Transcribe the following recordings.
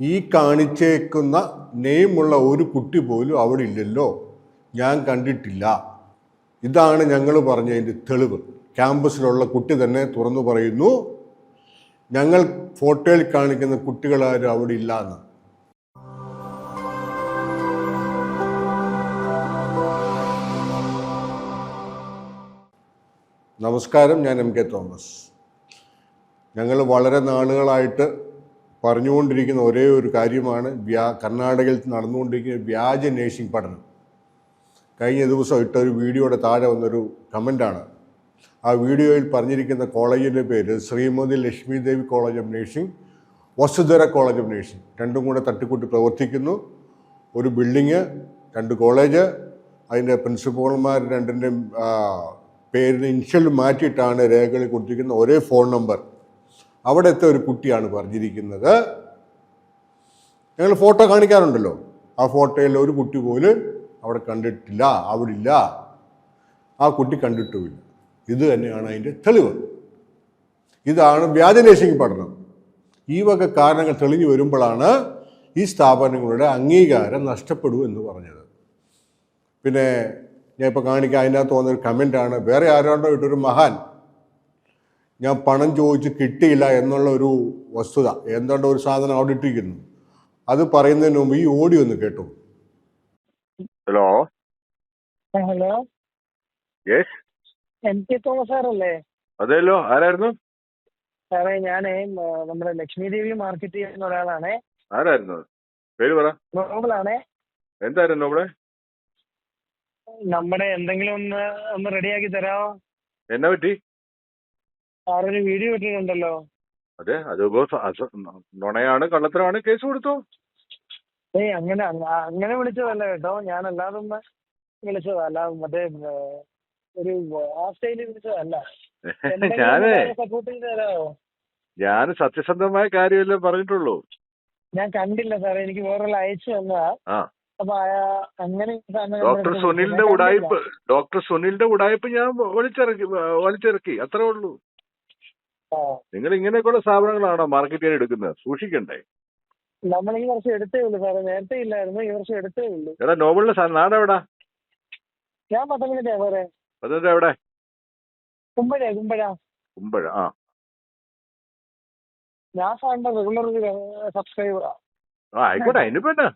ഈ കാണിച്ചേക്കുന്ന നെയ്മുള്ള ഒരു കുട്ടി പോലും അവിടെ ഇല്ലല്ലോ. ഞാൻ കണ്ടിട്ടില്ല. ഇതാണ് ഞങ്ങൾ പറഞ്ഞതിന്റെ തെളിവ്. ക്യാമ്പസിലുള്ള കുട്ടി തന്നെ തുറന്നു പറയുന്നു ഞങ്ങൾ ഫോട്ടോയിൽ കാണിക്കുന്ന കുട്ടികളാരും അവിടെ ഇല്ല എന്ന്. നമസ്കാരം. ഞാൻ എം കെ തോമസ്. ഞങ്ങൾ വളരെ നാളുകളായിട്ട് പറഞ്ഞുകൊണ്ടിരിക്കുന്ന ഒരേ ഒരു കാര്യമാണ് വ്യാ കർണാടകയിൽ നടന്നുകൊണ്ടിരിക്കുന്ന വ്യാജ നേഴ്സിംഗ് പഠനം. കഴിഞ്ഞ ദിവസം ഇട്ട ഒരു വീഡിയോയുടെ താഴെ വന്നൊരു കമന്റാണ്. ആ വീഡിയോയിൽ പറഞ്ഞിരിക്കുന്ന കോളേജിന്റെ പേര് Shrimathi Lakshmi Devi college of nursing Vasudhara college of nursing. രണ്ടും കൂടെ തട്ടിക്കൂട്ടി പ്രവർത്തിക്കുന്നു. ഒരു ബിൽഡിങ് രണ്ട് കോളേജ് അതിന്റെ പ്രിൻസിപ്പൾമാർ രണ്ടിന്റെയും പേരിന് ഇൻഷ്യൽ മാറ്റിയിട്ടാണ് രേഖകളിൽ കൊടുത്തിരിക്കുന്ന ഒരേ ഫോൺ നമ്പർ. അവിടുത്തെ ഒരു കുട്ടിയാണ് പറഞ്ഞിരിക്കുന്നത്. ഞങ്ങൾ ഫോട്ടോ കാണിക്കാറുണ്ടല്ലോ. ആ ഫോട്ടോയിൽ ഒരു കുട്ടി പോലും അവിടെ കണ്ടിട്ടില്ല അവിടില്ല ആ കുട്ടി കണ്ടിട്ടുമില്ല. ഇത് തന്നെയാണ് അതിന്റെ തെളിവ്. ഇതാണ് വ്യാജനേഷിംഗ് പഠനം. ഈ വക കാരണങ്ങൾ തെളിഞ്ഞു വരുമ്പോഴാണ് ഈ സ്ഥാപനങ്ങളുടെ അംഗീകാരം നഷ്ടപ്പെടൂ എന്ന് പറഞ്ഞത്. പിന്നെ ഞാൻ ഇപ്പോൾ കാണിക്കാൻ അതിനകത്ത് വന്നൊരു കമന്റാണ് വേറെ ആരാണ്ടോ ഇട്ടൊരു മഹാൻ ഞാൻ പണം ചോദിച്ച് കിട്ടിയില്ല എന്നുള്ള ഒരു വസ്തുത എന്താണ്ട് ഒരു സാധനം അവിടെ ഇട്ടിരിക്കുന്നു. അത് പറയുന്നതിന് മുമ്പ് ഈ ഓഡിയോ ഒന്ന് കേട്ടു. Hello? Hello? Yes? M K Thomas സാറല്ലേ? അതെല്ലോ ആരായിരുന്നു? സാറേ ഞാനേ നമ്മുടെ ലക്ഷ്മി ദേവി മാർക്കറ്റ് ചെയ്യുന്ന ഒരാളാണേ. ആരായിരുന്നു? പേര് പറ. നോബിളാണേ. എന്തായിരുന്നു നോബിളെ? നമ്മുടെ എന്തെങ്കിലും ഒന്ന് ഒന്ന് റെഡിയാക്കി തരാമോ എന്നെ പറ്റി? സാറൊരു വീഡിയോ ഇട്ടിട്ടുണ്ടല്ലോ. അതെ അത് ഇപ്പോ സ- അസ- നുണയാണ് കള്ളത്തരമാണ് കേസ് കൊടുത്തു. ഏയ് അങ്ങനെ അങ്ങ- അങ്ങനെ വിളിച്ചതല്ല കേട്ടോ. ഞാൻ അല്ലാതെ ഒന്ന് വിളിച്ചതാ അല്ല മറ്റേ ഒരു ആ സ്റ്റൈലിൽ വിളിച്ചതല്ല. ഞാനേ സപ്പോർട്ട് ചെയ്ത് തരാമോ ഞാൻ സത്യസന്ധമായ കാര്യമല്ലേ പറഞ്ഞിട്ടുള്ളൂ. ഞാൻ കണ്ടില്ല സാറേ. എനിക്ക് വേറൊരാൾ അയച്ചു തന്നതാ. ആ. അപ്പൊ അങ്ങനെ സാറിനെ ഡോക്ടർ സുനിലിന്റെ ഉടായ്പ് ഡോക്ടർ സുനിലിന്റെ ഉടായ്പ് ഞാൻ വലിച്ചിറക്കി വലിച്ചിറക്കി. അത്രേ ഉള്ളൂ. നിങ്ങൾ ഇങ്ങനെയൊക്കെയുള്ള സ്ഥാപനങ്ങളാണോ മാർക്കറ്റ് ചെയ്ത് എടുക്കുന്നത്? സൂക്ഷിക്കണ്ടേ. നമ്മൾ ഈ വർഷം എടുത്തേ ഉള്ളൂ സാറേ. നേരത്തെ ഇല്ലായിരുന്നു ഈ വർഷം എടുത്തേ ഉള്ളൂ. എടാ നോവലിന്റെ നാട് നാടെവിടാ? ഞാൻ പത്തനംതിട്ടയാ സാറേ. പത്തനംതിട്ട എവിടെ? കുമ്പഴ കുമ്പഴ. കുമ്പഴ ആ. ഞാൻ സാറിന്റെ റെഗുലർ സബ്സ്ക്രൈബറാ ആ. ആയിക്കോട്ടെ അതിനിപ്പോ എന്നാ?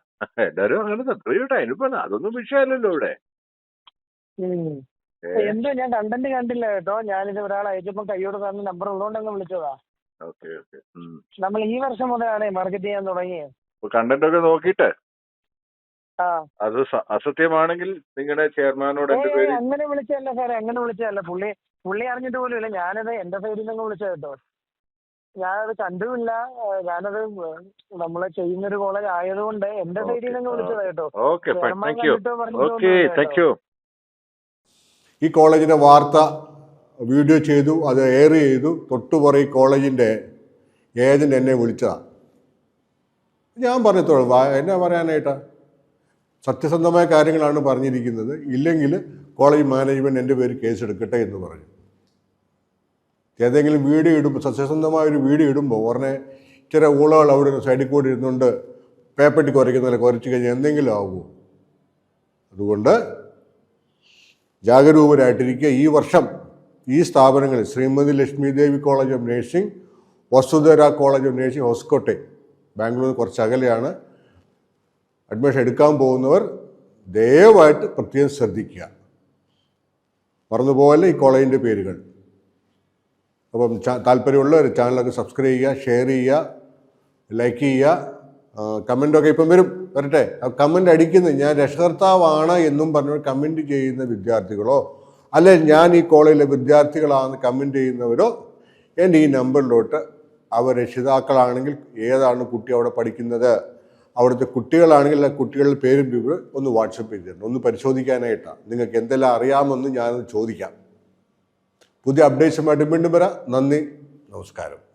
എല്ലാരും അങ്ങനെ സബ്സ്ക്രൈബ് അതിനിപ്പോ എന്നാ? അതൊന്നും വിഷയമല്ലല്ലോ ഇവിടെ. എന്തോ ഞാൻ കണ്ടന്റ് കണ്ടില്ല കേട്ടോ. ഞാനിത് ഒരാൾ അയച്ചപ്പോ കയ്യോട് തന്ന നമ്പർ ഉള്ളതുകൊണ്ട് അങ്ങ് വിളിച്ചതാ നമ്മൾ ഈ വർഷം മുതലാണ് മാർക്കറ്റ് ചെയ്യാൻ തുടങ്ങിയത് കണ്ടന്റ് ഒക്കെ നോക്കിയിട്ട്? അത് അസത്യമാണെങ്കിൽ നിങ്ങളുടെ ചെയർമാനോട് അങ്ങനെ വിളിച്ചതല്ല സാറേ അങ്ങനെ വിളിച്ചതല്ല. പുള്ളി പുള്ളി അറിഞ്ഞിട്ട് പോലും ഇല്ല ഞാനത് എന്റെ സൈഡിൽ നിന്ന് വിളിച്ചത് കേട്ടോ. ഞാനത് കണ്ടുമില്ല ഞാനത് നമ്മൾ ചെയ്യുന്നൊരു കോളേജ് ആയതുകൊണ്ട് എന്റെ. സൈഡിൽ നിന്ന് വിളിച്ചതാ കേട്ടോ. ഈ കോളേജിന്റെ വാർത്ത വീഡിയോ ചെയ്തു അത് എയർ ചെയ്തു. തൊട്ടുപുറ ഈ കോളേജിന്റെ ഏജന്റ് എന്നെ വിളിച്ചതാണ് ഞാൻ പറഞ്ഞത്തോളൂ എന്നാ പറയാനായിട്ടാ? സത്യസന്ധമായ കാര്യങ്ങളാണ് പറഞ്ഞിരിക്കുന്നത്. ഇല്ലെങ്കിൽ കോളേജ് മാനേജ്മെന്റ് എന്റെ പേര് കേസെടുക്കട്ടെ എന്ന് പറഞ്ഞു. ഏതെങ്കിലും വീഡിയോ ഇടുമ്പോൾ സത്യസന്ധമായ ഒരു വീഡിയോ ഇടുമ്പോൾ ഉടനെ ചില ഊളകൾ അവിടെ സൈഡിൽ കൂടി ഇരുന്നുകൊണ്ട് പേപ്പറ്റി കുറയ്ക്കുന്നതിൽ കുറച്ച് കഴിഞ്ഞാൽ എന്തെങ്കിലും ആകുമോ അതുകൊണ്ട് ജാഗരൂകരായിട്ടിരിക്കുക ഈ വർഷം ഈ സ്ഥാപനങ്ങളിൽ Shrimathi Lakshmi Devi college of nursing Vasudhara college of nursing Hoskote Bangalore കുറച്ച് അകലെയാണ് അഡ്മിഷൻ എടുക്കാൻ പോകുന്നവർ ദയവായിട്ട് പ്രത്യേകം ശ്രദ്ധിക്കുക. മറന്നുപോലെ ഈ കോളേജിന്റെ പേരുകൾ? അപ്പം താല്പര്യമുള്ളവർ ചാനലൊക്കെ സബ്സ്ക്രൈബ് ചെയ്യുക ഷെയർ ചെയ്യുക ലൈക്ക് ചെയ്യുക കമന്റൊക്കെ ഇപ്പം വരും. വരട്ടെ. കമന്റ് അടിക്കുന്നത് ഞാൻ രക്ഷകർത്താവാണ് എന്നും പറഞ്ഞ് കമന്റ് ചെയ്യുന്ന വിദ്യാർത്ഥികളോ അല്ലെ ഞാൻ ഈ കോളേജിലെ വിദ്യാർത്ഥികളാണെന്ന് കമന്റ് ചെയ്യുന്നവരോ എന്റെ ഈ നമ്പറിലോട്ട് അവർ രക്ഷിതാക്കളാണെങ്കിൽ ഏതാണ് കുട്ടി അവിടെ പഠിക്കുന്നത്? അവിടുത്തെ കുട്ടികളാണെങ്കിൽ ആ കുട്ടികളുടെ പേരും വിവരം ഒന്ന് വാട്സപ്പ് ചെയ്ത് തരണം. ഒന്ന് പരിശോധിക്കാനായിട്ടാണ്. നിങ്ങൾക്ക് എന്തെല്ലാം അറിയാമെന്ന് ഞാനത് ചോദിക്കാം. പുതിയ അപ്ഡേറ്റ്സുമായിട്ട് വീണ്ടും വരാം. നന്ദി. നമസ്കാരം.